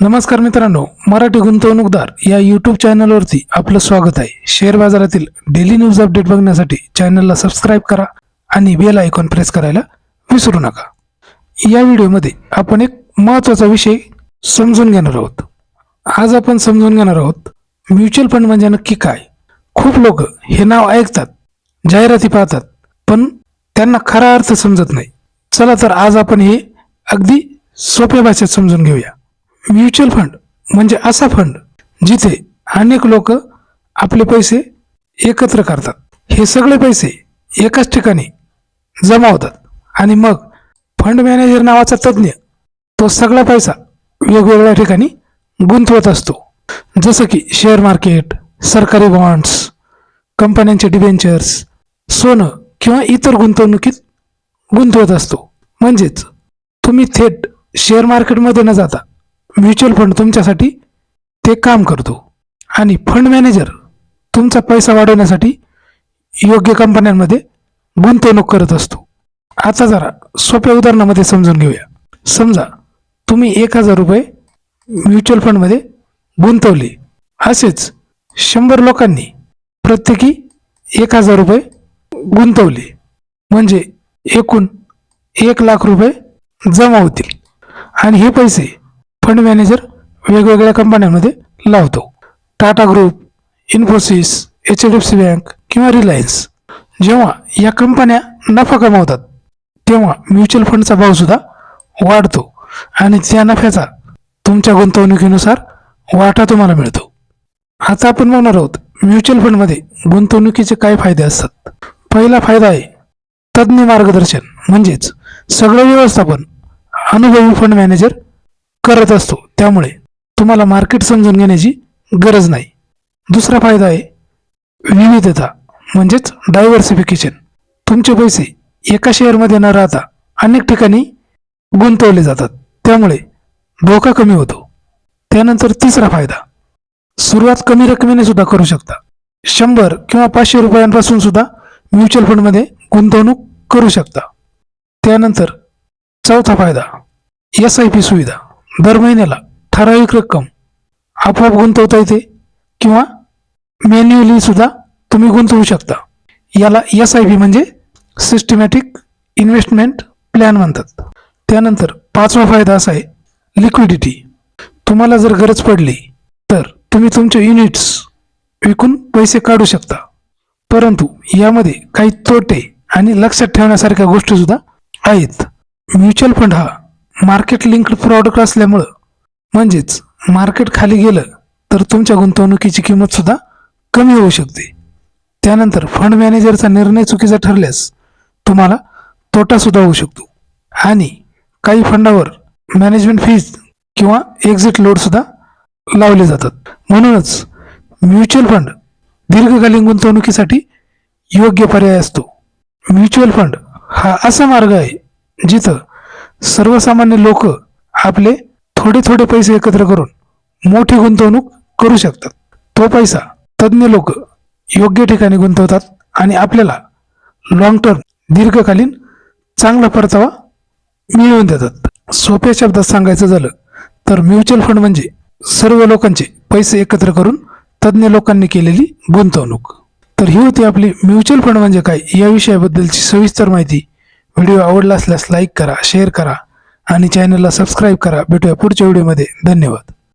नमस्कार मित्रांनो मराठी गुंतवणूकदार या यूट्यूब चॅनलवरती आपलं स्वागत आहे. शेअर बाजारातील डेली न्यूज अपडेट बघण्यासाठी चॅनलला सबस्क्राईब करा आणि बेल आयकॉन प्रेस करायला विसरू नका. या व्हिडिओमध्ये आपण एक महत्त्वाचा विषय समजून घेणार आहोत. आज आपण समजून घेणार आहोत म्युच्युअल फंड म्हणजे नक्की काय? खूप लोक हे नाव ऐकतात जाहिराती पाहतात पण त्यांना खरा अर्थ समजत नाही. चला तर आज आपण हे अगदी सोप्या भाषेत समजून घेऊया. म्युच्युअल फंड म्हणजे असा फंड जिथे अनेक लोक आपले पैसे एकत्र करतात. हे सगळे पैसे एकाच ठिकाणी जमा होतात. आणि मग फंड मॅनेजर नावाचा तज्ज्ञ तो सगळा पैसा वेगवेगळ्या ठिकाणी गुंतवत असतो. जसं की शेअर मार्केट सरकारी बॉन्ड्स कंपन्यांचे डिबेंचर्स सोनं किंवा इतर गुंतवणुकीत गुंतवत असतो. म्हणजेच तुम्ही थेट शेअर मार्केटमध्ये न जाता म्युच्युअल फंड तुमच्यासाठी ते काम करतो. आणि फंड मॅनेजर तुमचा पैसा वाढवण्यासाठी योग्य कंपन्यांमध्ये गुंतवणूक करत असतो. आता जरा सोप्या उदाहरणामध्ये समजून घेऊया. समजा तुम्ही एक हजार रुपये म्युच्युअल फंडमध्ये गुंतवले. असेच शंभर लोकांनी प्रत्येकी एक हजार रुपये गुंतवले. म्हणजे एकूण एक लाख रुपये जमा होतील. आणि हे पैसे फंड मॅनेजर वेगवेगळ्या कंपन्यांमध्ये लावतो. Tata group Infosys H D F C bank किंवा रिलायन्स. जेव्हा या कंपन्या नफा कमावतात तेव्हा म्युच्युअल फंडचा भाव सुद्धा वाढतो आणि त्या नफ्याचा तुमच्या गुंतवणुकीनुसार वाटा तुम्हाला मिळतो. आता आपण बघणार आहोत म्युच्युअल फंडमध्ये गुंतवणुकीचे काय फायदे असतात. पहिला फायदा आहे तज्ज्ञ मार्गदर्शन. म्हणजेच सगळं व्यवस्थापन. अनुभवी फंड मॅनेजर करत असतो. त्यामुळे तुम्हाला मार्केट समजून घेण्याची गरज नाही. दुसरा फायदा आहे विविधता म्हणजेच डायव्हर्सिफिकेशन तुमचे पैसे एका शेअरमध्ये न राहता अनेक ठिकाणी गुंतवले जातात. त्यामुळे धोका कमी होतो. त्यानंतर तिसरा फायदा सुरुवात कमी रकमेने सुद्धा करू शकता. शंभर किंवा पाचशे रुपयांपासून सुद्धा म्युच्युअल फंडमध्ये गुंतवणूक करू शकता. त्यानंतर चौथा फायदा एस आय पी सुविधा. दर महिन्याला ठराविक रक्कम आपोआप गुंतवता येते किंवा मॅन्युअली सुद्धा तुम्ही गुंतवू शकता. याला एस आय पी म्हणजे सिस्टमॅटिक इन्व्हेस्टमेंट प्लॅन म्हणतात. त्यानंतर पाचवा फायदा असा आहे लिक्विडिटी तुम्हाला जर गरज पडली तर तुम्ही तुमचे युनिट्स विकून पैसे काढू शकता. परंतु यामध्ये काही तोटे आणि लक्षात ठेवण्यासारख्या गोष्टीसुद्धा आहेत. म्युच्युअल फंड हा मार्केट लिंक्ड प्रॉडक्ट असल्यामुळं. म्हणजेच मार्केट खाली गेलं तर तुमच्या गुंतवणुकीची किंमतसुद्धा कमी होऊ शकते. त्यानंतर फंड मॅनेजरचा निर्णय चुकीचा ठरल्यास तुम्हाला तोटासुद्धा होऊ शकतो. आणि काही फंडावर मॅनेजमेंट फीज किंवा एक्झिट लोडसुद्धा लावले जातात. म्हणूनच म्युच्युअल फंड दीर्घकालीन गुंतवणुकीसाठी योग्य पर्याय असतो. म्युच्युअल फंड हा असा मार्ग आहे जिथं सर्वसामान्य लोक आपले थोडे थोडे पैसे एकत्र करून मोठी गुंतवणूक करू शकतात. तो पैसा तज्ज्ञ लोक योग्य ठिकाणी गुंतवतात आणि आपल्याला लॉंग टर्म दीर्घकालीन चांगला परतावा मिळवून देतात. सोप्या शब्दात सांगायचं झालं तर म्युच्युअल फंड म्हणजे सर्व लोकांचे पैसे एकत्र करून तज्ज्ञ लोकांनी केलेली गुंतवणूक. तर ही होती आपली म्युच्युअल फंड म्हणजे काय? या विषयाबद्दलची सविस्तर माहिती व्हिडिओ आवडला असल्यास लाईक करा शेअर करा आणि चॅनलला सबस्क्राईब करा. भेटूया पुढच्या व्हिडिओमध्ये. धन्यवाद.